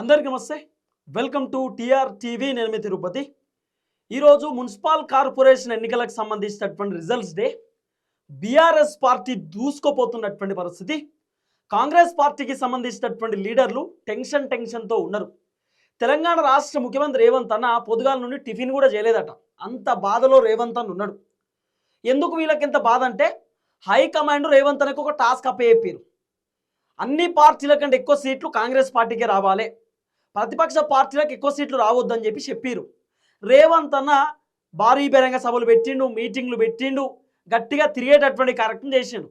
అందరికీ నమస్తే. Welcome to TR TV నేను మీ తిరుపతి. ఈరోజు మున్సిపల్ కార్పొరేషన్ ఎన్నికలకు సంబంధించినటువంటి రిజల్ట్స్ డే బీఆర్ఎస్ పార్టీ దూసుకోపోతున్నటువంటి పరిస్థితి. కాంగ్రెస్ పార్టీకి సంబంధించినటువంటి లీడర్లు టెన్షన్ టెన్షన్తో ఉన్నారు. తెలంగాణ రాష్ట్ర ముఖ్యమంత్రి రేవంత్ అన్న పొదుగాల నుండి టిఫిన్ కూడా చేయలేదట. అంత బాధలో రేవంత్ అన్న ఉన్నాడు. ఎందుకు వీళ్ళకి ఇంత బాధ అంటే హైకమాండ్ రేవంత్ అన్నకు ఒక టాస్క్ అప్పయ్యారు అన్ని పార్టీల కంటే ఎక్కువ సీట్లు కాంగ్రెస్ పార్టీకే రావాలి. ప్రతిపక్ష పార్టీలకు ఎక్కువ సీట్లు రావద్దని చెప్పి చెప్పారు రేవంత్ అన్న భారీ బహిరంగ సభలు పెట్టిండు మీటింగ్లు పెట్టిండు గట్టిగా తిరిగేటటువంటి కార్యక్రమం చేసిండు.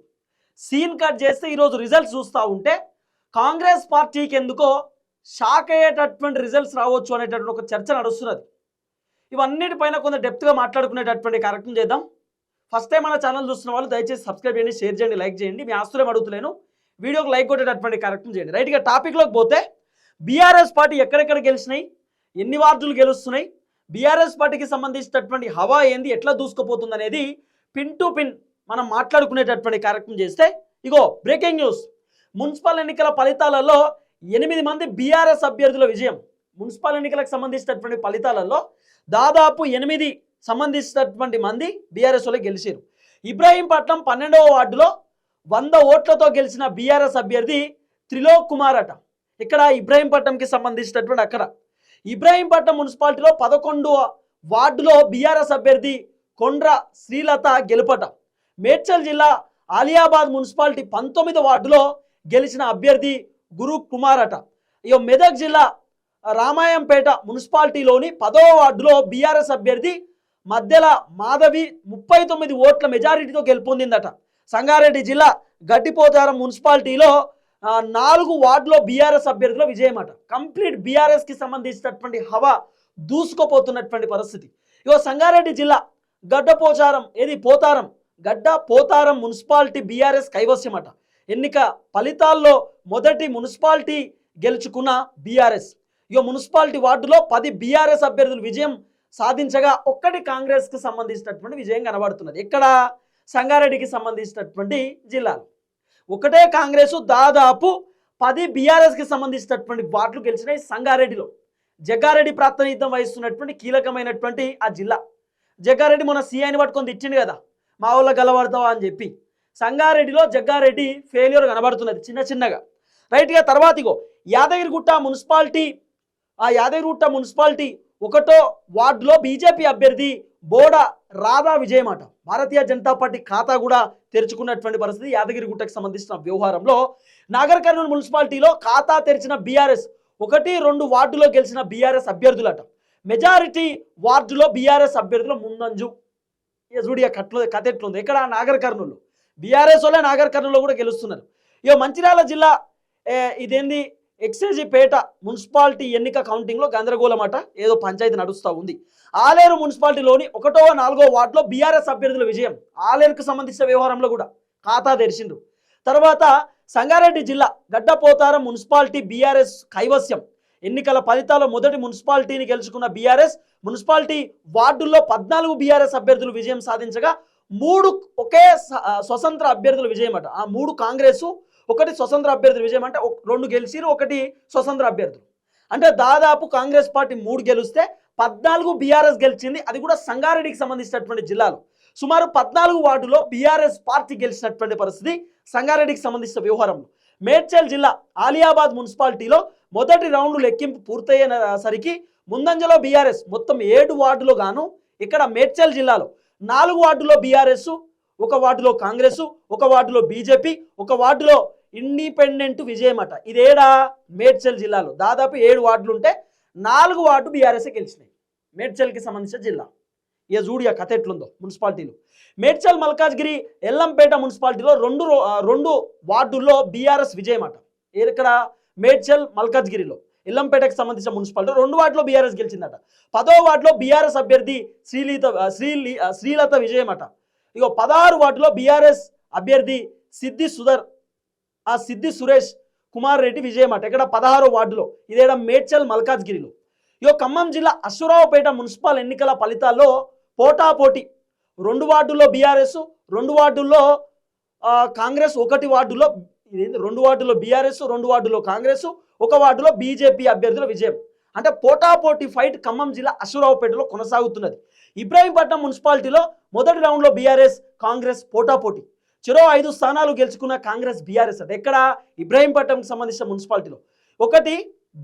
సీన్ కట్ చేస్తే ఈరోజు రిజల్ట్స్ చూస్తూ ఉంటే కాంగ్రెస్ పార్టీకి ఎందుకో షాక్ అయ్యేటటువంటి రిజల్ట్స్ రావచ్చు అనేటటువంటి ఒక చర్చ నడుస్తున్నది. ఇవన్నిటిపైన కొంత డెప్త్గా మాట్లాడుకునేటటువంటి కార్యక్రమం చేద్దాం. ఫస్ట్ టైం మన ఛానల్ చూస్తున్న వాళ్ళు దయచేసి సబ్స్క్రైబ్ చేయండి షేర్ చేయండి లైక్ చేయండి. మీ ఆస్తులేం అడుగుతలేను. వీడియోకి లైక్ కొట్టేటటువంటి కార్యక్రమం చేయండి. రైట్గా టాపిక్లోకి పోతే బీఆర్ఎస్ పార్టీ ఎక్కడెక్కడ గెలిచినాయి? ఎన్ని వార్డులు గెలుస్తున్నాయి? బీఆర్ఎస్ పార్టీకి సంబంధించినటువంటి హవా ఏంది? ఎట్లా దూసుకుపోతుంది అనేది పిన్ టు పిన్ మనం మాట్లాడుకునేటటువంటి కార్యక్రమం చేస్తే ఇగో బ్రేకింగ్ న్యూస్. మున్సిపల్ ఎన్నికల ఫలితాలలో ఎనిమిది మంది బీఆర్ఎస్ అభ్యర్థుల విజయం. మున్సిపల్ ఎన్నికలకు సంబంధించినటువంటి ఫలితాలలో దాదాపు ఎనిమిది సంబంధించినటువంటి మంది బీఆర్ఎస్ వాళ్ళు గెలిచారు ఇబ్రాహీంపట్నం పన్నెండవ వార్డులో వంద ఓట్లతో గెలిచిన బీఆర్ఎస్ అభ్యర్థి త్రిలోక్ కుమార్ అట. ఇక్కడ ఇబ్రాహీంపట్నంకి సంబంధించినటువంటి అక్కడ. ఇబ్రాహీంపట్నం మున్సిపాలిటీలో పదకొండు వార్డులో బీఆర్ఎస్ అభ్యర్థి కొండ్ర శ్రీలత గెలుపట. మేడ్చల్ జిల్లా ఆలియాబాద్ మున్సిపాలిటీ పంతొమ్మిది వార్డులో గెలిచిన అభ్యర్థి గురు కుమార్ అట ఇక మెదక్ జిల్లా రామాయంపేట మున్సిపాలిటీలోని పదవ వార్డులో బీఆర్ఎస్ అభ్యర్థి మధ్యల మాధవి ముప్పై తొమ్మిది ఓట్ల మెజారిటీతో గెలుపొందిందట. సంగారెడ్డి జిల్లా గడ్డిపోతారం మున్సిపాలిటీలో నాలుగు వార్డులో బీఆర్ఎస్ అభ్యర్థుల విజయం అట కంప్లీట్ బీఆర్ఎస్కి సంబంధించినటువంటి హవా దూసుకుపోతున్నటువంటి పరిస్థితి. ఇగో సంగారెడ్డి జిల్లా గడ్డపోచారం ఏది పోతారం గడ్డ పోతారం మున్సిపాలిటీ బీఆర్ఎస్ కైవస్యం అట ఎన్నిక ఫలితాల్లో మొదటి మున్సిపాలిటీ గెలుచుకున్న బీఆర్ఎస్. ఇగో మున్సిపాలిటీ వార్డులో పది బీఆర్ఎస్ అభ్యర్థులు విజయం సాధించగా ఒక్కటి కాంగ్రెస్కి సంబంధించినటువంటి విజయం కనబడుతున్నది. ఇక్కడ సంగారెడ్డికి సంబంధించినటువంటి జిల్లాలు. ఒకటే కాంగ్రెస్ దాదాపు పది బీఆర్ఎస్కి సంబంధించినటువంటి వార్డులు గెలిచినాయి సంగారెడ్డిలో. జగ్గారెడ్డి ప్రాతినిధ్యం వహిస్తున్నటువంటి కీలకమైనటువంటి ఆ జిల్లా. జగ్గారెడ్డి మొన్న సీఐని పట్టుకొని తిట్టిండు కదా మా ఊళ్ళో గలబడతావా అని చెప్పి. సంగారెడ్డిలో జగ్గారెడ్డి ఫెయిల్యూర్ కనబడుతున్నది చిన్న చిన్నగా. రైట్గా తర్వాత ఇగో యాదగిరిగుట్ట మున్సిపాలిటీ ఆ యాదగిరిగుట్ట మున్సిపాలిటీ ఒకటో వార్డులో బీజేపీ అభ్యర్థి బోడ రాధా విజయమాట. భారతీయ జనతా పార్టీ ఖాతా కూడా తెరుచుకున్నటువంటి పరిస్థితి యాదగిరిగుట్టకు సంబంధించిన వ్యవహారంలో నాగర్ కర్నూలు మున్సిపాలిటీలో ఖాతా తెరిచిన బీఆర్ఎస్ ఒకటి రెండు వార్డులో గెలిచిన బీఆర్ఎస్ అభ్యర్థులట. మెజారిటీ వార్డులో బీఆర్ఎస్ అభ్యర్థుల ముందంజు. ఇక కట్లో కథ ఎట్లుంది? ఇక్కడ నాగర్ కర్నూలు. బీఆర్ఎస్ వాళ్ళే నాగర్ కర్నూలులో కూడా గెలుస్తున్నారు. ఇక మంచిర్యాల జిల్లా ఇదేంది? ఎక్సైజీపేట మున్సిపాలిటీ ఎన్నిక కౌంటింగ్లో గందరగోళం అట. ఏదో పంచాయతీ నడుస్తూ ఉంది. ఆలేరు మున్సిపాలిటీలోని ఒకటో నాలుగో వార్డులో బీఆర్ఎస్ అభ్యర్థుల విజయం. ఆలేరుకు సంబంధించిన వ్యవహారంలో కూడా ఖాతా తెరిచిండ్రు. తర్వాత సంగారెడ్డి జిల్లా గడ్డపోతారం మున్సిపాలిటీ బీఆర్ఎస్ కైవస్యం. ఎన్నికల ఫలితాల్లో మొదటి మున్సిపాలిటీని గెలుచుకున్న బీఆర్ఎస్ మున్సిపాలిటీ వార్డుల్లో పద్నాలుగు బీఆర్ఎస్ అభ్యర్థులు విజయం సాధించగా మూడు ఒకే స- స్వతంత్ర అభ్యర్థుల విజయం అట ఆ మూడు కాంగ్రెసు ఒకటి స్వతంత్ర అభ్యర్థుల విజయం అంటే ఒక- రెండు గెలిచిరు ఒకటి స్వతంత్ర అభ్యర్థులు. అంటే దాదాపు కాంగ్రెస్ పార్టీ మూడు గెలిస్తే పద్నాలుగు బీఆర్ఎస్ గెలిచింది. అది కూడా సంగారెడ్డికి సంబంధించినటువంటి జిల్లాలు. సుమారు పద్నాలుగు వార్డులో బీఆర్ఎస్ పార్టీ గెలిచినటువంటి పరిస్థితి సంగారెడ్డికి సంబంధించిన వ్యవహారంలో. మేడ్చల్ జిల్లా ఆలియాబాద్ మున్సిపాలిటీలో మొదటి రౌండ్ లెక్కింపు పూర్తయిన సరికి ముందంజలో బీఆర్ఎస్ మొత్తం ఏడు వార్డులో గాను ఇక్కడ మేడ్చల్ జిల్లాలో నాలుగు వార్డులో బీఆర్ఎస్ ఒక వార్డులో కాంగ్రెస్ ఒక వార్డులో బీజేపీ ఒక వార్డులో ఇండిపెండెంట్ విజయం అట ఇదేడా? మేడ్చల్ జిల్లాలో. దాదాపు ఏడు వార్డులు ఉంటే నాలుగు వార్డు బీఆర్ఎస్ గెలిచినాయి. మేడ్చల్కి సంబంధించిన జిల్లా. ఇక చూడు ఇక కథ ఎట్లుందో మున్సిపాలిటీలు. మేడ్చల్ మల్కాజ్గిరి ఎల్లంపేట మున్సిపాలిటీలో రెండు రో- రెండు వార్డుల్లో బీఆర్ఎస్ విజయం అట ఇక్కడ మేడ్చల్ మల్కాజ్గిరిలో. ఎల్లంపేటకు సంబంధించిన మున్సిపాలిటీ రెండు వార్డులో బీఆర్ఎస్ గెలిచిందట. పదో వార్డులో బీఆర్ఎస్ అభ్యర్థి శ్రీలీత శ్రీలీ శ్రీలి శ్రీలత విజయం అట ఇగో పదహారు వార్డులో బీఆర్ఎస్ అభ్యర్థి సిద్ధి సుధర్ ఆ సిద్ధి సురేష్ కుమార్ రెడ్డి విజయమాట ఇక్కడ పదహారో వార్డులో ఇదేడ మేడ్చల్ మల్కాజ్గిరిలో. ఇగో ఖమ్మం జిల్లా అశ్వరావుపేట మున్సిపల్ ఎన్నికల ఫలితాల్లో పోటాపోటీ. రెండు వార్డుల్లో బీఆర్ఎస్ రెండు వార్డుల్లో కాంగ్రెస్ ఒకటి వార్డులో ఇదేంటి రెండు వార్డులో బీఆర్ఎస్ రెండు వార్డులో కాంగ్రెస్ ఒక వార్డులో బీజేపీ అభ్యర్థుల విజయం. అంటే పోటాపోటీ ఫైట్ ఖమ్మం జిల్లా అశ్వరావుపేటలో కొనసాగుతున్నది. ఇబ్రాహీంపట్నం మున్సిపాలిటీలో మొదటి రౌండ్లో బీఆర్ఎస్ కాంగ్రెస్ పోటాపోటీ. చెరో ఐదు స్థానాలు గెలుచుకున్న కాంగ్రెస్ బీఆర్ఎస్ అంటే ఎక్కడ? ఇబ్రాహీంపట్నంకి సంబంధించిన మున్సిపాలిటీలో. ఒకటి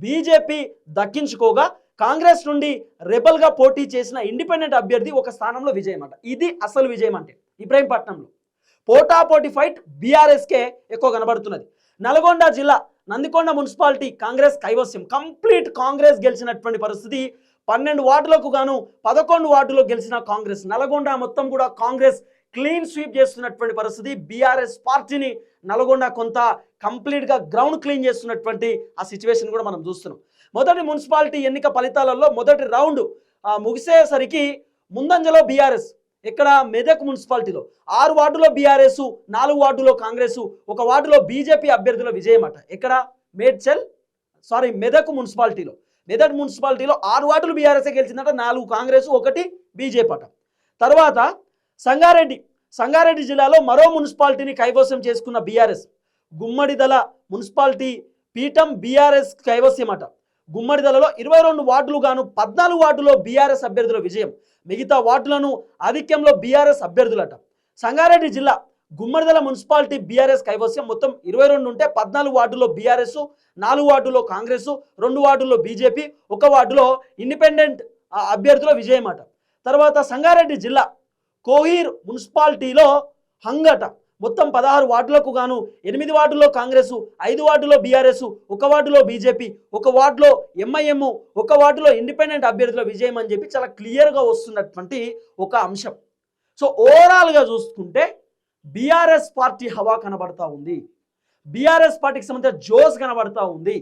బీజేపీ దక్కించుకోగా కాంగ్రెస్ నుండి రెబల్గా పోటీ చేసిన ఇండిపెండెంట్ అభ్యర్థి ఒక స్థానంలో విజయం అంట. ఇది అసలు విజయం అంటే ఇబ్రాహీంపట్నంలో. పోటాపోటీ ఫైట్ బీఆర్ఎస్కే ఎక్కువ కనబడుతున్నది. నల్గొండ జిల్లా నందికొండ మున్సిపాలిటీ కాంగ్రెస్ కైవస్యం. కంప్లీట్ కాంగ్రెస్ గెలిచినటువంటి పరిస్థితి. పన్నెండు వార్డులకు గాను పదకొండు వార్డులో గెలిచిన కాంగ్రెస్. నల్గొండ మొత్తం కూడా కాంగ్రెస్ క్లీన్ స్వీప్ చేస్తున్నటువంటి పరిస్థితి. బీఆర్ఎస్ పార్టీని నల్గొండ కొంత కంప్లీట్గా గ్రౌండ్ క్లీన్ చేస్తున్నటువంటి ఆ సిచ్యువేషన్ కూడా మనం చూస్తున్నాం. మొదటి మున్సిపాలిటీ ఎన్నిక ఫలితాలలో మొదటి రౌండ్ ముగిసేసరికి ముందంజలో బీఆర్ఎస్ ఇక్కడ మెదక్ మున్సిపాలిటీలో. ఆరు వార్డులో బీఆర్ఎస్ నాలుగు వార్డులో కాంగ్రెస్ ఒక వార్డులో బీజేపీ అభ్యర్థుల విజయం అట ఇక్కడ మేడ్చల్ సారీ మెదక్ మున్సిపాలిటీలో. మెదక్ మున్సిపాలిటీలో ఆరు వార్డులు బీఆర్ఎస్ గెలిచిందట నాలుగు కాంగ్రెస్ ఒకటి బీజేపీ అట. తర్వాత సంగారెడ్డి సంగారెడ్డి జిల్లాలో మరో మున్సిపాలిటీని కైవసం చేసుకున్న బీఆర్ఎస్. గుమ్మడిదల మున్సిపాలిటీ పీఠం బీఆర్ఎస్ కైవస్యం అట గుమ్మడిదలలో ఇరవై రెండు వార్డులు గాను పద్నాలుగు వార్డులో బీఆర్ఎస్ అభ్యర్థుల విజయం. మిగతా వార్డులను ఆధిక్యంలో బీఆర్ఎస్ అభ్యర్థులట. సంగారెడ్డి జిల్లా గుమ్మడిదల మున్సిపాలిటీ బీఆర్ఎస్ కైవస్యం మొత్తం ఇరవై రెండు ఉంటే పద్నాలుగు వార్డులో బీఆర్ఎస్ నాలుగు వార్డులో కాంగ్రెస్ రెండు వార్డుల్లో బీజేపీ ఒక వార్డులో ఇండిపెండెంట్ అభ్యర్థుల విజయం అట తర్వాత సంగారెడ్డి జిల్లా కోహీర్ మున్సిపాలిటీలో హంగట. మొత్తం పదహారు వార్డులకు గాను ఎనిమిది వార్డులో కాంగ్రెస్ ఐదు వార్డులో బీఆర్ఎస్ ఒక వార్డులో బీజేపీ ఒక వార్డులో ఎంఐఎం ఒక వార్డులో ఇండిపెండెంట్ అభ్యర్థుల విజయం అని చెప్పి చాలా క్లియర్గా వస్తున్నటువంటి ఒక అంశం. సో ఓవరాల్గా చూసుకుంటే బీఆర్ఎస్ పార్టీ హవా కనబడతా ఉంది. బీఆర్ఎస్ పార్టీకి సంబంధించిన జోస్ కనబడతా ఉంది.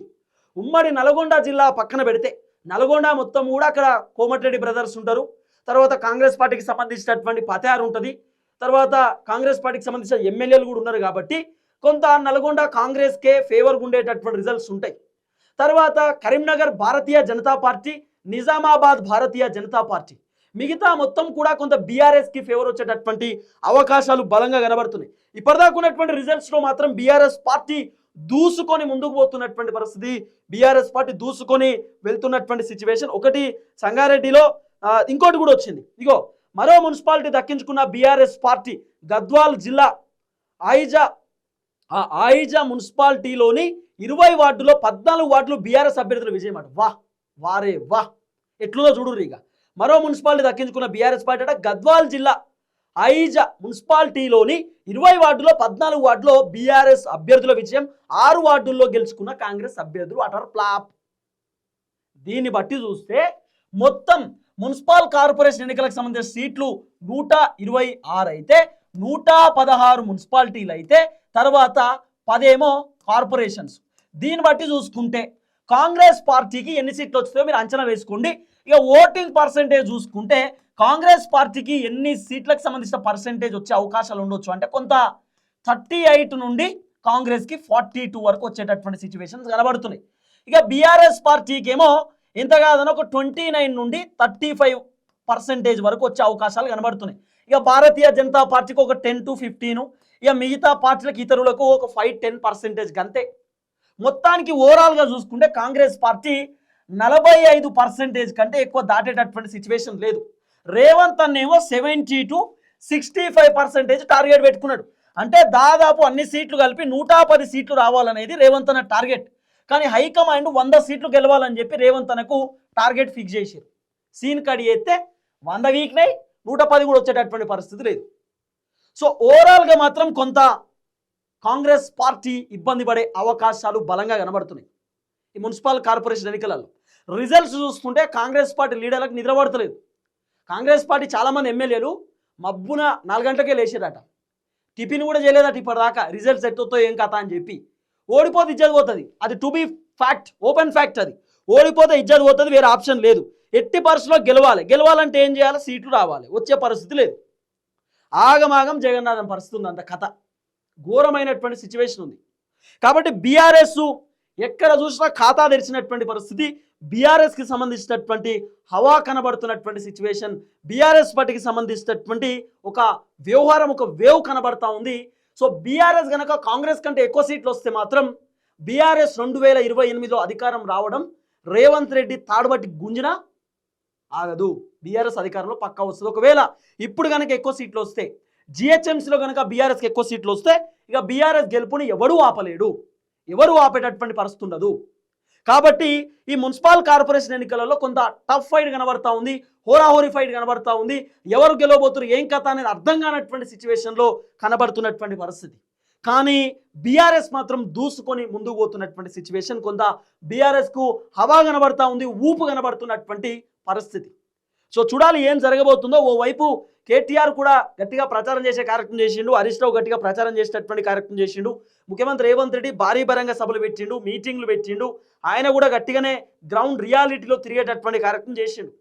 ఉమ్మడి నల్గొండ జిల్లా పక్కన పెడితే నల్గొండ మొత్తం కూడా అక్కడ కోమటిరెడ్డి బ్రదర్స్ ఉంటారు. తర్వాత కాంగ్రెస్ పార్టీకి సంబంధించినటువంటి పతయారు ఉంటుంది. తర్వాత కాంగ్రెస్ పార్టీకి సంబంధించిన ఎమ్మెల్యేలు కూడా ఉన్నారు కాబట్టి కొంత నల్గొండ కాంగ్రెస్కే ఫేవర్గా ఉండేటటువంటి రిజల్ట్స్ ఉంటాయి. తర్వాత కరీంనగర్ భారతీయ జనతా పార్టీ నిజామాబాద్ భారతీయ జనతా పార్టీ. మిగతా మొత్తం కూడా కొంత బీఆర్ఎస్కి ఫేవర్ వచ్చేటటువంటి అవకాశాలు బలంగా కనబడుతున్నాయి. ఇప్పటిదాకా ఉన్నటువంటి రిజల్ట్స్లో మాత్రం బీఆర్ఎస్ పార్టీ దూసుకొని ముందుకు పోతున్నటువంటి పరిస్థితి. బీఆర్ఎస్ పార్టీ దూసుకొని వెళ్తున్నటువంటి సిచ్యువేషన్ ఒకటి సంగారెడ్డిలో ఇంకోటి కూడా వచ్చింది. ఇగో మరో మున్సిపాలిటీ దక్కించుకున్న బీఆర్ఎస్ పార్టీ గద్వాల్ జిల్లా ఆయిజా ఆ ఆయిజా మున్సిపాలిటీలోని ఇరవై వార్డులో పద్నాలుగు వార్డులు బీఆర్ఎస్ అభ్యర్థుల విజయం అట. వా వారే వా ఎట్లుందో చూడుర్రి ఇక మరో మున్సిపాలిటీ దక్కించుకున్న బీఆర్ఎస్ పార్టీ అట గద్వాల్ జిల్లా ఐజా మున్సిపాలిటీలోని ఇరవై వార్డులో పద్నాలుగు వార్డులో బీఆర్ఎస్ అభ్యర్థుల విజయం ఆరు వార్డుల్లో గెలుచుకున్న కాంగ్రెస్ అభ్యర్థులు అటర్ ప్లాప్ దీన్ని బట్టి చూస్తే మొత్తం మున్సిపల్ కార్పొరేషన్ ఎన్నికలకు సంబంధించిన సీట్లు నూట ఇరవై ఆరు అయితే నూట పదహారు మున్సిపాలిటీలు అయితే తర్వాత పదేమో కార్పొరేషన్స్. దీన్ని బట్టి చూసుకుంటే కాంగ్రెస్ పార్టీకి ఎన్ని సీట్లు వస్తాయో మీరు అంచనా వేసుకోండి. ఇక ఓటింగ్ పర్సంటేజ్ చూసుకుంటే కాంగ్రెస్ పార్టీకి ఎన్ని సీట్లకు సంబంధించిన పర్సంటేజ్ వచ్చే అవకాశాలు ఉండొచ్చు? అంటే కొంత థర్టీ ఎయిట్ నుండి కాంగ్రెస్కి ఫార్టీ టూ వరకు వచ్చేటటువంటి సిచ్యువేషన్స్ కనబడుతున్నాయి. ఇక బీఆర్ఎస్ పార్టీకి ఏమో ఎంత కాదని ఒక ట్వంటీ నైన్ నుండి థర్టీ ఫైవ్ పర్సెంటేజ్ వరకు వచ్చే అవకాశాలు కనబడుతున్నాయి. ఇక భారతీయ జనతా పార్టీకి ఒక టెన్ టు ఫిఫ్టీన్ ఇక మిగతా పార్టీలకు ఇతరులకు ఒక ఫైవ్ టెన్ పర్సెంటేజ్ అంతే మొత్తానికి ఓవరాల్గా చూసుకుంటే కాంగ్రెస్ పార్టీ నలభై ఐదు పర్సెంటేజ్ కంటే ఎక్కువ దాటేటటువంటి సిచ్యువేషన్ లేదు. Revanth అన్నేమో seventy to sixty five percentage target పెట్టుకున్నాడు. అంటే దాదాపు అన్ని సీట్లు కలిపి నూట పది సీట్లు రావాలనేది రేవంత్ అన్న టార్గెట్. కానీ హైకమాండ్ వంద సీట్లు గెలవాలని చెప్పి రేవంత్ తనకు టార్గెట్ ఫిక్స్ చేశారు. సీన్ కడి చేస్తే వంద వీక్నై నూట పది కూడా వచ్చేటటువంటి పరిస్థితి లేదు. సో ఓవరాల్గా మాత్రం కొంత కాంగ్రెస్ పార్టీ ఇబ్బంది పడే అవకాశాలు బలంగా కనబడుతున్నాయి. ఈ మున్సిపల్ కార్పొరేషన్ ఎన్నికలలో రిజల్ట్స్ చూసుకుంటే కాంగ్రెస్ పార్టీ లీడర్లకు నిద్రపడతలేదు కాంగ్రెస్ పార్టీ చాలామంది ఎమ్మెల్యేలు మబ్బున నాలుగు గంటలకే లేచారట. టిఫిన్ కూడా చేయలేదట ఇప్పటిదాకా. రిజల్ట్స్ ఎత్తుతో ఏం కథ అని చెప్పి ఓడిపోతే ఇజ్జత్ పోతుంది. అది to be fact open fact అది. ఓడిపోతే ఇజ్జత్ పోతుంది వేరే ఆప్షన్ లేదు. ఎట్టి పరిస్థితిలో గెలవాలి. గెలవాలంటే ఏం చేయాలి? సీట్లు రావాలి. వచ్చే పరిస్థితి లేదు. ఆగమాగం జగన్నాథం పరిస్థితి ఉంది అంత కథ. ఘోరమైనటువంటి సిచ్యువేషన్ ఉంది. కాబట్టి బీఆర్ఎస్ ఎక్కడ చూసినా ఖాతా తెరిచినటువంటి పరిస్థితి బీఆర్ఎస్కి సంబంధించినటువంటి హవా కనబడుతున్నటువంటి సిచ్యువేషన్ బీఆర్ఎస్ పార్టీకి సంబంధించినటువంటి ఒక వ్యవహారం ఒక వేవ్ కనబడతా ఉంది. సో బీఆర్ఎస్ కనుక కాంగ్రెస్ కంటే ఎక్కువ సీట్లు వస్తే మాత్రం బీఆర్ఎస్ రెండు వేల ఇరవై ఎనిమిదిలో అధికారం రావడం రేవంత్ రెడ్డి తాడుబట్టి గుంజిన ఆగదు. బీఆర్ఎస్ అధికారంలో పక్కా వస్తుంది. ఒకవేళ ఇప్పుడు కనుక ఎక్కువ సీట్లు వస్తే జిహెచ్ఎంసీలో కనుక బీఆర్ఎస్కి ఎక్కువ సీట్లు వస్తే ఇక బీఆర్ఎస్ గెలుపుని ఎవడూ ఆపలేడు. ఎవరు ఆపేటటువంటి పరిస్థితి ఉండదు. కాబట్టి ఈ మున్సిపల్ కార్పొరేషన్ ఎన్నికలలో కొంత టఫ్ ఫైట్ కనబడతా ఉంది హోరాహోరీ ఫైట్ కనబడతా ఉంది. ఎవరు గెలవబోతున్నారు ఏం కథ అనేది అర్థం కానటువంటి సిచ్యువేషన్లో కనబడుతున్నటువంటి పరిస్థితి. కానీ బీఆర్ఎస్ మాత్రం దూసుకొని ముందుకు పోతున్నటువంటి సిచ్యువేషన్ కొంత బీఆర్ఎస్కు హవా కనబడతా ఉంది ఊపు కనబడుతున్నటువంటి పరిస్థితి. సో చూడాలి ఏం జరగబోతుందో. ఓవైపు కేటీఆర్ కూడా గట్టిగా ప్రచారం చేసే కార్యక్రమం చేసిండు హరీష్ రావు గట్టిగా ప్రచారం చేసేటటువంటి కార్యక్రమం చేసిండు ముఖ్యమంత్రి రేవంత్ రెడ్డి భారీ బరంగా సభలు పెట్టిండు మీటింగ్లు పెట్టిండు ఆయన కూడా గట్టిగానే గ్రౌండ్ రియాలిటీలో తిరిగేటటువంటి కార్యక్రమం చేసిండు.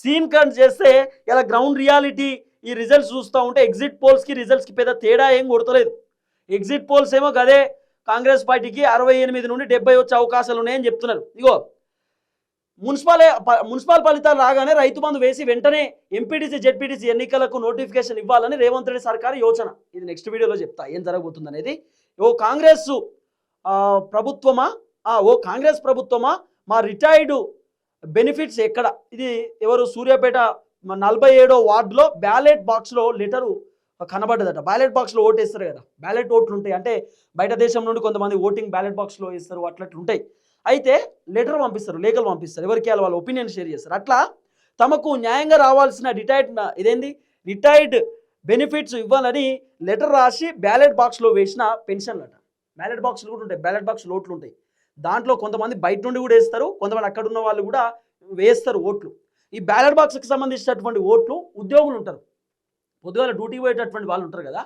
సీన్ కట్ చేస్తే ఇలా గ్రౌండ్ రియాలిటీ ఈ రిజల్ట్స్ చూస్తూ ఉంటే ఎగ్జిట్ పోల్స్కి రిజల్ట్స్కి పెద్ద తేడా ఏం కొడతలేదు. ఎగ్జిట్ పోల్స్ ఏమో గదే కాంగ్రెస్ పార్టీకి అరవై ఎనిమిది నుండి డెబ్బై వచ్చే అవకాశాలు ఉన్నాయని చెప్తున్నారు. ఇగో మున్సిపల్ మున్సిపల్ ఫలితాలు రాగానే రైతు బంధు వేసి వెంటనే ఎంపీటీసీ జెడ్పీటీసీ ఎన్నికలకు నోటిఫికేషన్ ఇవ్వాలని రేవంత్ రెడ్డి సర్కారు యోచన. ఇది నెక్స్ట్ వీడియోలో చెప్తా. ఏం జరగబోతుంది అనేది. ఓ కాంగ్రెస్ ప్రభుత్వమా? ఓ కాంగ్రెస్ ప్రభుత్వమా? మా రిటైర్డ్ బెనిఫిట్స్ ఎక్కడ? ఇది ఎవరు? సూర్యాపేట నలభై ఏడో వార్డులో బ్యాలెట్ బాక్స్లో లెటరు కనబడ్డదట. బ్యాలెట్ బాక్స్లో ఓటు వేస్తారు కదా. బ్యాలెట్ ఓట్లు ఉంటాయి. అంటే బయట దేశం నుండి కొంతమంది ఓటింగ్ బ్యాలెట్ బాక్స్లో వేస్తారు. అట్లట్లు ఉంటాయి అయితే లెటర్ పంపిస్తారు లేఖలు పంపిస్తారు. ఎవరికి వాళ్ళ ఒపీనియన్ షేర్ చేస్తారు. అట్లా తమకు న్యాయంగా రావాల్సిన రిటైర్డ్ ఇదేంది? రిటైర్డ్ బెనిఫిట్స్ ఇవ్వాలని లెటర్ రాసి బ్యాలెట్ బాక్స్లో వేసిన పెన్షన్ అట బ్యాలెట్ బాక్స్లు కూడా ఉంటాయి. బ్యాలెట్ బాక్స్ ఓట్లు ఉంటాయి. దాంట్లో కొంతమంది బయట నుండి కూడా వేస్తారు కొంతమంది అక్కడ ఉన్న వాళ్ళు కూడా వేస్తారు ఓట్లు. ఈ బ్యాలెట్ బాక్స్కి సంబంధించినటువంటి ఓట్లు ఉద్యోగులు ఉంటారు. పొద్దుగాల డ్యూటీ పోయేటటువంటి వాళ్ళు ఉంటారు కదా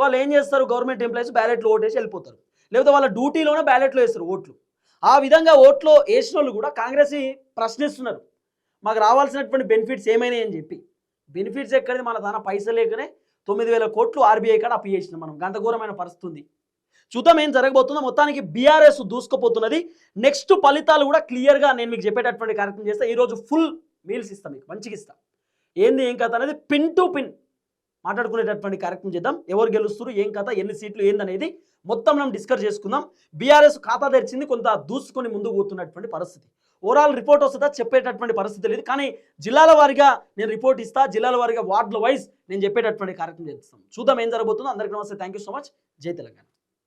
వాళ్ళు ఏం చేస్తారు? గవర్నమెంట్ ఎంప్లాయీస్ బ్యాలెట్లో ఓటేసి వెళ్ళిపోతారు. లేకపోతే వాళ్ళ డ్యూటీలోనే బ్యాలెట్లో వేస్తారు ఓట్లు. ఆ విధంగా ఓట్లో వేసిన వాళ్ళు కూడా కాంగ్రెస్ ప్రశ్నిస్తున్నారు. మాకు రావాల్సినటువంటి బెనిఫిట్స్ ఏమైనాయి అని చెప్పి. బెనిఫిట్స్ ఎక్కడిది? మన దాన పైసలు లేకనే తొమ్మిది వేల కోట్లు ఆర్బీఐ కాడ అప్పు చేసినాం మనం గంతఘోరమైన పరిస్థితి ఉంది. చూద్దాం ఏం జరగబోతుందో. మొత్తానికి బీఆర్ఎస్ దూసుకుపోతున్నది. నెక్స్ట్ ఫలితాలు కూడా క్లియర్గా నేను మీకు చెప్పేటటువంటి కార్యక్రమం చేస్తే. ఈరోజు ఫుల్ మీల్స్ ఇస్తాను మీకు. మంచిగా ఇస్తాను ఏంది ఏం కథ అనేది? Pin to pin. మాట్లాడుకునేటటువంటి కార్యక్రమం చేద్దాం. ఎవరు గెలుస్తారు ఏం కథ ఎన్ని సీట్లు ఏందనేది మొత్తం మనం డిస్కస్ చేసుకుందాం. బీఆర్ఎస్ ఖాతా తెరిచింది కొంత దూసుకొని ముందుకు పోతున్నటువంటి పరిస్థితి. ఓవరాల్ రిపోర్ట్ వస్తుందా? చెప్పేటటువంటి పరిస్థితి లేదు. కానీ జిల్లాల వారిగా నేను రిపోర్ట్ ఇస్తా జిల్లాల వారిగా వార్డుల వైజ్ నేను చెప్పేటటువంటి కార్యక్రమం చేస్తాం. చూద్దాం ఏం జరగబోతుందో. అందరికీ నమస్తే. థ్యాంక్ యూ సో మచ్ జై తెలంగాణ.